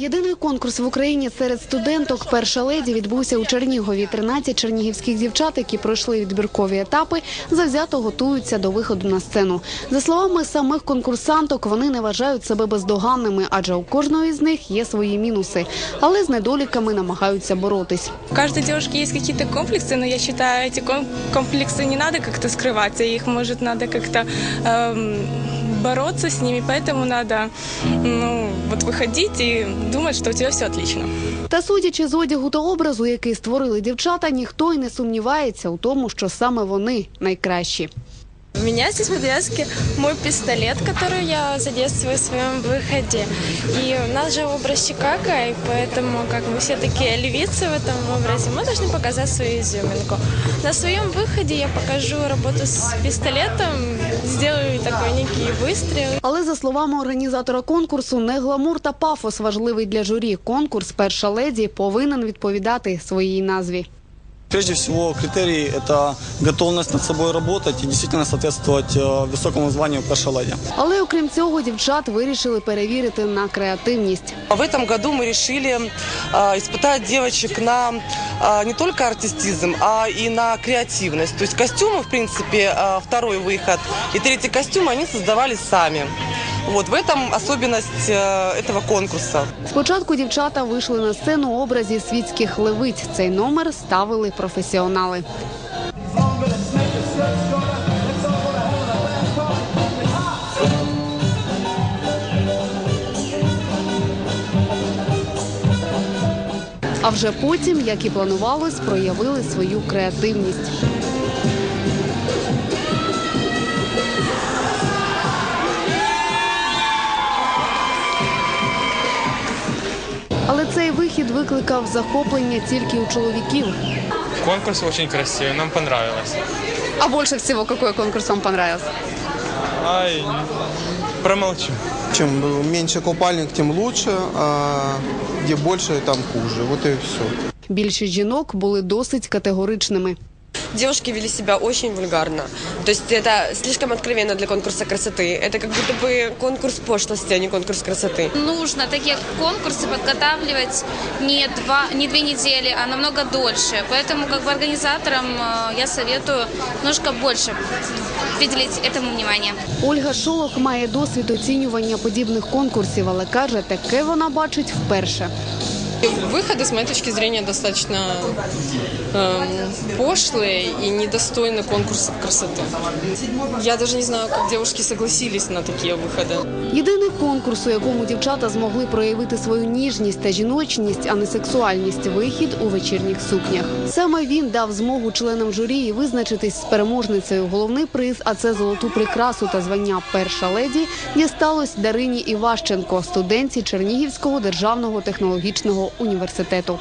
Єдиний конкурс в Україні серед студенток «Перша леді» відбувся у Чернігові. 13 чернігівських дівчат, які пройшли відбіркові етапи, завзято готуються до виходу на сцену. За словами самих конкурсанток, вони не вважають себе бездоганними, адже у кожної з них є свої мінуси, але з недоліками намагаються боротись. У каждой девушки есть какие-то комплексы, но я считаю, эти ком- комплексы не надо как-то скрывать, их может надо как-то эм, бороться с ними, поэтому надо ну, вот выходить и думать, что у тебя все отлично. Та судячи з одягу та образу, який створили дівчата, ніхто й не сумнівається у тому, що саме вони найкращі У меня здесь в подвязке мой пистолет, который я задействую в своем выходе. И у нас же образ Чикаго, и поэтому, как мы все такие львицы в этом образе, мы должны показать свою изюминку. На своем выходе я покажу работу с пистолетом, сделаю такой некий выстрел. Але за словами організатора конкурсу, не гламур та пафос важливий для журі. Конкурс перша леді повинен відповідати своїй назві. Прежде всего, критерий – это готовность над собой работать и действительно соответствовать э, высокому званию перша леди. Але окрім цього, дівчат вирішили перевірити на креативність. В этом году мы решили а, испытать девочек на а, не только артистизм, а и на креативность. То есть костюмы, в принципе, а, второй выход и третий костюм они создавали сами. Вот в этом особенность э, этого конкурса. Спочатку дівчата вийшли на сцену у образі світських левиць. Цей номер ставили професіонали. А вже потім, як і планувалось, проявили свою креативність. Але цей вихід викликав захоплення тільки у чоловіків. Конкурс очень красивий, нам понравилось. А більше всього, який конкурс вам понравився? Ай, промолчу. Чем меньше купальник, тем лучше, а где больше, там хуже. Вот и все. Більшість жінок були досить категоричними. Девушки вели себя очень вульгарно. То есть это слишком откровенно для конкурса красоты. Это как будто бы конкурс пошлости, а не конкурс красоты. нужно такие конкурсы подготавливать не, два, не две недели, а намного дольше. Поэтому как бы организаторам э, я советую немножко больше уделить этому внимание. Ольга Шолох має досвід оцінювання подібних конкурсів, але каже, таке вона бачить вперше. Выходы, с моей точки зрения, достаточно эм, пошлые и недостойны конкурсов красоты. Я даже не знаю, как девушки согласились на такие выходы. Єдиний конкурс, у якому дівчата змогли проявити свою ніжність та жіночність, а не сексуальність, вихід у вечірніх сукнях. Саме він дав змогу членам журі визначитись з переможницею. Головний приз, а це золоту прикрасу та звання перша леді, дісталось Дарині Іващенко, студентці Чернігівського державного технологічного університету.